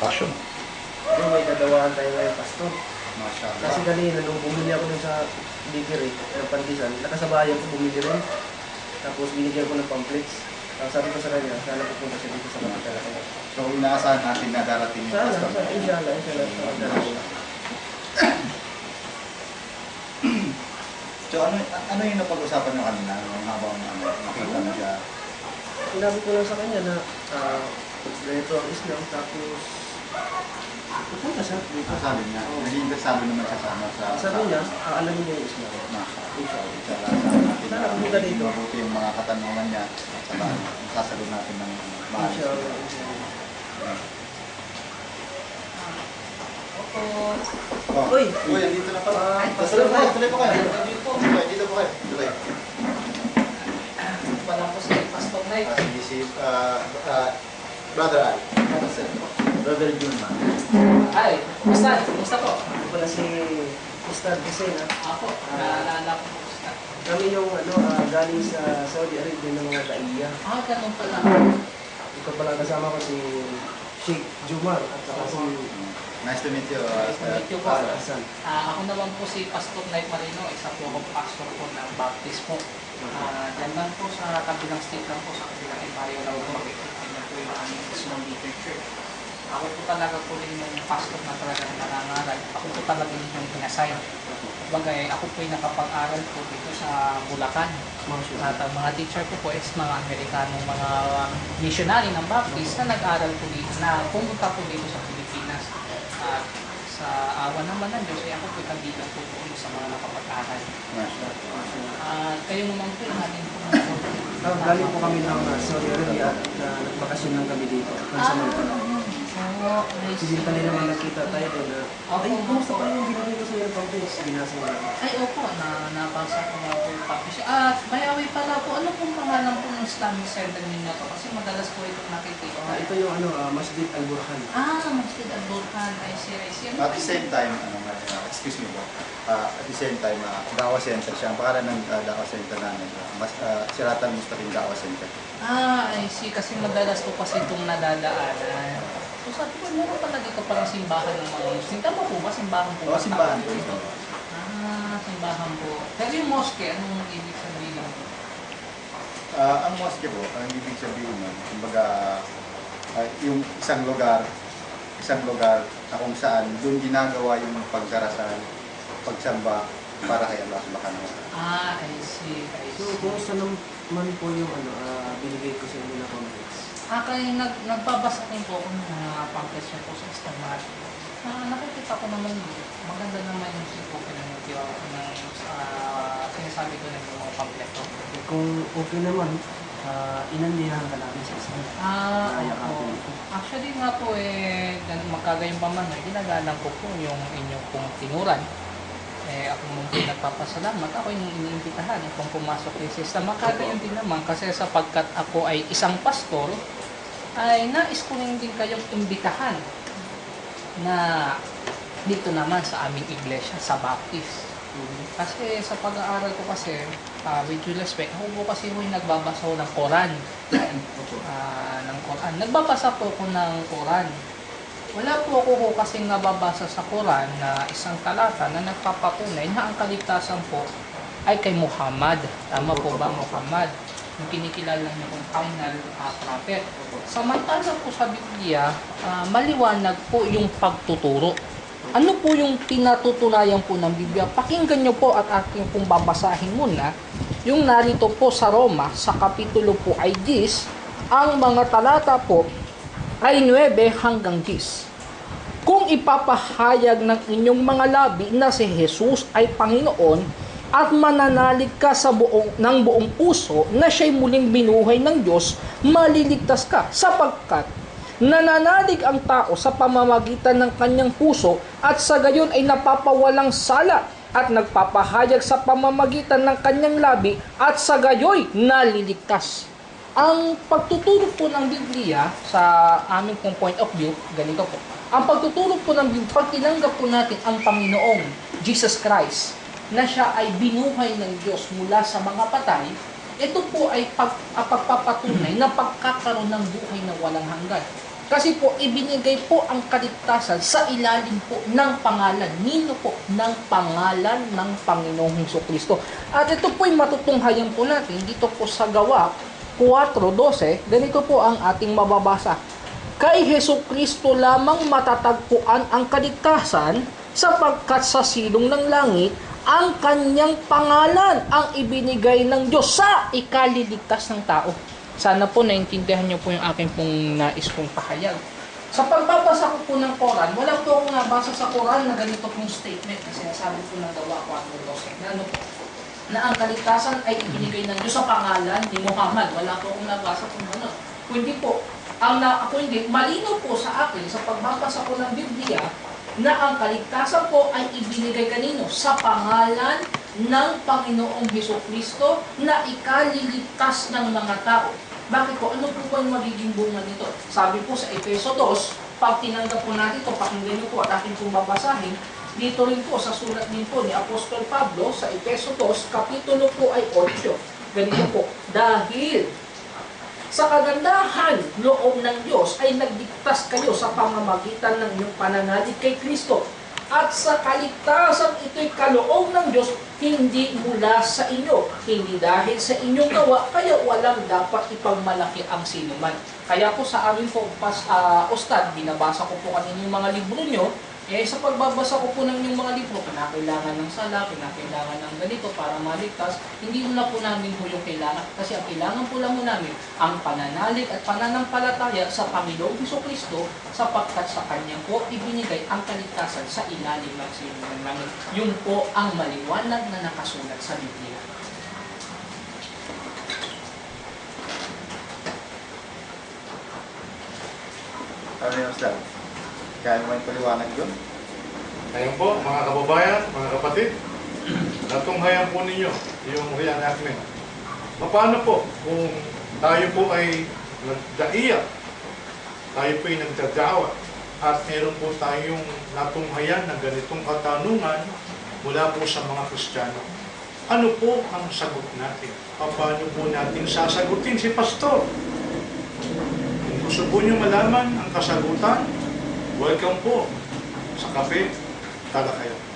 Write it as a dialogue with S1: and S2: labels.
S1: Passion.
S2: Hindi, may dadawahan tayo ngayon, Pastor.
S1: Mashallah.
S2: Kasi kanina, nung bumili ako dun sa bakery ng pandisan, nakasabayan ko bumili rin. Tapos binigyan ko ng pamphlets. Ah, sabi ko sa kanya, sana pupunta siya dito sa kapital ako.
S1: So, inaasahan natin na darating yung
S2: Sana,
S1: pastor.
S2: sana, inshallah, inshallah. inshallah.
S1: So, ano, ano yung napag-usapan nyo kanina nung habang ano, nakita mo siya?
S2: Sinabi ko lang sa kanya na ah, ganito ang Islam, tapos pupunta siya dito.
S1: Sabi niya, naging interesado naman siya sa ano, sa...
S2: Sabi niya, aalamin niya yung Islam. Inshallah.
S1: Inshallah, asahan natin na mabuti yung mga katanungan niya saka sasagot natin ng maayos.
S2: Inshallah. inshallah.
S1: Oh.
S2: Uy!
S1: Uy, dito na pala. Tuloy po kayo, tuloy po kayo.
S3: Dito po.
S1: Tuloy, dito po kayo. Tuloy.
S3: Wala po si Pastor Knight.
S1: Ah, Hindi si uh, uh, Brother Al. Brother Junman.
S3: Ay, kumusta? Kumusta po?
S2: Ako pala si Ustad Hussein. ah.
S3: Ako, naalala ko po.
S2: Kami yung ano, ah, galing sa Saudi Arabia ng mga daiya.
S3: Ah, ganun pala.
S2: Ito pala kasama ko si Sheikh Jumar at saka si
S1: Nice to meet you. Uh,
S3: Nice to meet you po. Ah, ako naman po si Pastor Knight Marino, isa po akong pastor po ng Baptist po. Ah, dyan lang po sa kabilang state lang po, sa kabilang embaryo lang po makikita niyo po yung aming small meeting church. Ako po talaga po rin yung pastor na talaga nangangaral. Ako po talaga rin yung pinasay. Bagay, ako po yung nakapag-aral po dito sa Bulacan. At ang mga teacher ko po is mga Amerikanong mga missionary ng Baptist na nag-aral po dito, na pumunta po dito sa Pilipinas. At sa awa naman ng Diyos, ay ako po kandidat po po sa mga nakapag-aral. At kayo naman po yung ating po
S2: Ah, galing po kami ng ah, Saudi Arabia at uh, nagbakasyon lang kami dito. Ng sa Malta.
S3: Oo, nice.
S2: Hindi kanina naman nakita tayo doon na,
S3: Opo.
S2: ay, kumusta pa yung binigay ko sa iyo ng pamphlets? Binasa mo lang.
S3: Ay, opo, na nabasa ko nga po yung publish. At mayawi pala po, ano pong pangalan po ng Islamic Center ninyo to? Kasi madalas po itong nakikita.
S2: Ah, ito yung ano, ah, Masjid Al-Burhan.
S3: Ah, Masjid Al-Burhan. I see, I see. Ano
S1: At the same time, ano, uh, excuse me po, uh, at the same time, uh, Dawa Center siya. Ang pangalan ng uh, Dawa Center namin, uh, mas, uh, Siratan Mustaqim Dawa Center.
S3: Ah, I see. Kasi madalas po kasi itong nadadaanan. So sabi ko, meron pala dito palang simbahan ng mga Muslim. Tama po ba? Simbahan po
S1: Oo,
S3: ba?
S1: simbahan po ito.
S3: Ah, simbahan po. Pero yung mosque, anong ibig sabihin?
S1: Uh, ang mosque po, ang ibig sabihin nun, kumbaga, uh, yung isang lugar, isang lugar na kung saan doon ginagawa yung pagdarasal, pagsamba para kay Allah subhanahu wa ta'ala.
S3: Ah, I see. I
S2: So,
S3: see.
S2: kumusta naman po yung ano, ah, binigay ko sa inyo na pamphlets?
S3: Kaya nag, nagbabasa din po ako ng mga pamphlets niyo po sa Instagram. Ah, nakikita ko naman maganda naman yung ng tiwala ng uh, sinasabi ko ng mga pamphlet ko.
S2: Kung okay naman, uh, inandihan ka namin sa Islam.
S3: Ah,
S2: Kaya
S3: opo.
S2: kapin ko.
S3: Actually nga po eh, magkagayong pa man, ginagalang ko po yung inyong pong tinuran. Eh, ako nagpapasalamat, ako yung iniimbitahan kung pumasok yung system. Magkagayon din naman kasi sapagkat ako ay isang pastor, ay nais ko rin din kayong imbitahan na dito naman sa aming iglesia, sa Baptist. Kasi sa pag-aaral ko kasi, ah, with due respect, ako po kasi yung nagbabasa ko ng Quran. Ah, ng Quran. Nagbabasa po ako ng Quran. Wala po ako ko kasing nababasa sa Quran na isang talata na nagpapatunay na ang kaligtasan po ay kay Muhammad. Tama po ba Muhammad? Yung kinikilala niyo kong final ah, prophet. Samantala po sa Biblia, ah, maliwanag po yung pagtuturo. Ano po yung pinatutunayan po ng Biblia? Pakinggan niyo po at aking pong babasahin muna. Yung narito po sa Roma, sa kapitulo po ay 10, ang mga talata po ay 9 hanggang 10. Kung ipapahayag ng inyong mga labi na si Jesus ay Panginoon at mananalig ka sa buong, ng buong puso na siya'y muling binuhay ng Diyos, maliligtas ka sapagkat nananalig ang tao sa pamamagitan ng kanyang puso at sa gayon ay napapawalang sala at nagpapahayag sa pamamagitan ng kanyang labi at sa gayoy naliligtas. Ang pagtuturo po ng Biblia sa aming pong point of view, ganito po. Ang pagtuturo po ng Biblia, pag tinanggap po natin ang Panginoong Jesus Christ, na siya ay binuhay ng Diyos mula sa mga patay, ito po ay pag, pagpapatunay na pagkakaroon ng buhay na walang hanggan. Kasi po, ibinigay po ang kaligtasan sa ilalim po ng pangalan. Nino po? Ng pangalan ng Panginoong Heso Kristo. At ito po'y matutunghayan po natin dito po sa gawa 4.12. Ganito po ang ating mababasa. Kay Heso Kristo lamang matatagpuan ang kaligtasan sapagkat sa silong ng langit ang kanyang pangalan ang ibinigay ng Diyos sa ikaliligtas ng tao. Sana po naintindihan niyo po yung aking pong nais kong pahayag. Sa pagbabasa ko po ng Quran, wala po akong nabasa sa Quran na ganito pong statement na sinasabi po ng gawa 4.12 na ano po, na ang kaligtasan ay ibinigay ng Diyos sa pangalan ni Muhammad. Wala po akong nabasa kung ano. Kundi po, ang na, ako hindi, malino po sa akin sa pagbabasa ko ng Biblia na ang kaligtasan po ay ibinigay kanino sa pangalan ng Panginoong Heso Kristo na ikaliligtas ng mga tao. Bakit po? Ano po ba yung magiging bunga nito? Sabi po sa Efeso 2, pag tinanggap po natin ito, pakinggan niyo po at ating pong babasahin, dito rin po sa sulat din po ni Apostol Pablo sa Efeso 2, kapitulo po ay 8. Ganito po, dahil sa kagandahan loob ng Diyos ay nagdiktas kayo sa pamamagitan ng inyong pananalig kay Kristo. At sa kaligtasan ito'y kaloob ng Diyos, hindi mula sa inyo, hindi dahil sa inyong gawa, kaya walang dapat ipagmalaki ang sinuman. Kaya po sa amin po, pas, ah, Ustad, binabasa ko po kanina yung mga libro nyo, eh sa pagbabasa ko po ng inyong mga libro, kinakailangan ng sala, kinakailangan ng ganito para maligtas, hindi na po namin po yung kailangan. Kasi ang kailangan po lang mo namin, ang pananalig at pananampalataya sa Panginoong Heso Kristo sapagkat sa Kanya po ibinigay ang kaligtasan sa ilalim ng sinuman namin. Yun po ang maliwanag na nakasulat sa Biblia.
S1: Ano yung? Kaya mo yung paliwanag doon?
S4: Ngayon po, mga kababayan, mga kapatid, natunghayan po ninyo yung reenactment. Paano po kung tayo po ay nagdaiya, tayo po ay nagdadawat, at meron po tayong natunghayan ng ganitong katanungan mula po sa mga Kristiyano. Ano po ang sagot natin? Paano po natin sasagutin si Pastor? Kung gusto po nyo malaman ang kasagutan, welcome po sa Cafe Talakayan.